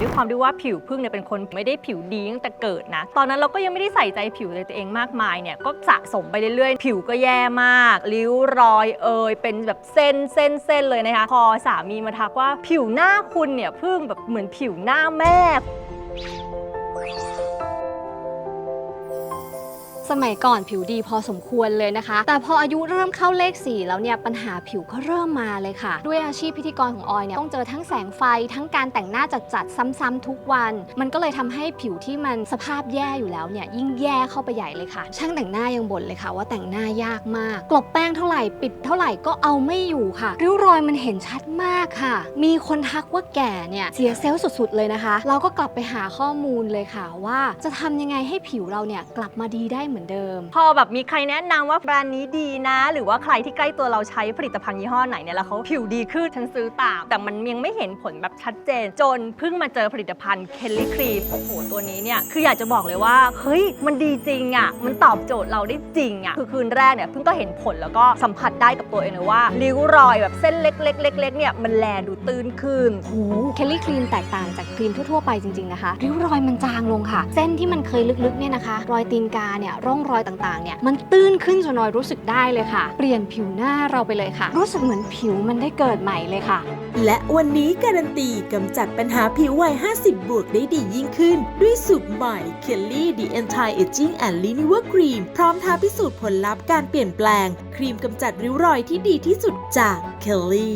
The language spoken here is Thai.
ด้วยความที่ว่าผิวพึ่งเนี่ยเป็นคนไม่ได้ผิวดีตั้งแต่เกิดนะ ตอนนั้นเราก็ยังไม่ได้ใส่ใจผิวเลยตัวเองมากมายเนี่ยก็สะสมไปเรื่อยๆ ผิวก็แย่มาก ริ้วรอยเอยเป็นแบบเส้นเส้นเส้นเลยนะคะ พอสามีมาทักว่าผิวหน้าคุณเนี่ยพึ่งแบบเหมือนผิวหน้าแม่ สมัยก่อนผิวดีพอสมควรเลยนะคะ แต่พออายุเริ่มเข้าเลข4แล้วเนี่ยปัญหาผิวก็เริ่มมาเลยค่ะ ด้วยอาชีพพิธีกรของออยเนี่ยต้องเจอทั้งแสงไฟทั้งการแต่งหน้าจัดๆซ้ำๆทุกวัน มันก็เลยทำให้ผิวที่มันสภาพแย่อยู่แล้วเนี่ยยิ่งแย่เข้าไปใหญ่เลยค่ะ ช่างแต่งหน้ายังบ่นเลยค่ะ ว่าแต่งหน้ายากมาก กลบแป้งเท่าไหร่ปิดเท่าไหร่ก็เอาไม่อยู่ค่ะริ้วรอยมันเห็นชัดมากค่ะ มีคนทักว่าแก่เนี่ยเสียเซลล์สุดๆ เลยนะคะ เราก็กลับไปหาข้อมูลเลยค่ะว่าจะทำยังไงให้ผิวเราเนี่ยกลับมาดีได้เหมือนเดิม พอแบบมีใครแนะนำว่าแบรนด์นี้ดีนะ หรือว่าใครที่ใกล้ตัวเราใช้ผลิตภัณฑ์ยี่ห้อไหนเนี่ยแล้วเขาผิวดีขึ้นฉันซื้อตาม แต่มันยังไม่เห็นผลแบบชัดเจน จนเพิ่งมาเจอผลิตภัณฑ์เคลลี่ครีมโอ้โหตัวนี้เนี่ยคืออยากจะบอกเลยว่าเฮ้ยมันดีจริงอะ่ะมันตอบโจทย์เราได้จริงอะ่ะคือคืนแรกเนี่ยเพิ่งก็เห็นผลแล้วก็สัมผัสได้กับตัวเองเลยว่าริ้วรอยแบบเส้นเล็กๆเล็กๆเนี่ยมันแลดูตื้นขึ้น โอ้เคลลี่ครีมแตกต่างจากครีมทั่วๆไปจริงๆนะคะ ริ้วรอยมันจางลงค่ะ เส้นที่มันเคยลึกๆเนี่ยนะคะ รอยตีนกาเนี่ยร่องรอยต่างๆเนี่ยมันตื้นขึ้นจนนอยรู้สึกได้เลยค่ะ เปลี่ยนผิวหน้าเราไปเลยค่ะ รู้สึกเหมือนผิวมันได้เกิดใหม่เลยค่ะ และวันนี้การันตีกำจัดปัญหาผิววัย 50 บวกได้ดียิ่งขึ้น ด้วยสูตรใหม่ Kelly The Anti Aging and Renewal Cream พร้อมท้าพิสูจน์ผลลัพธ์การเปลี่ยนแปลง ครีมกำจัดริ้วรอยที่ดีที่สุดจาก Kelly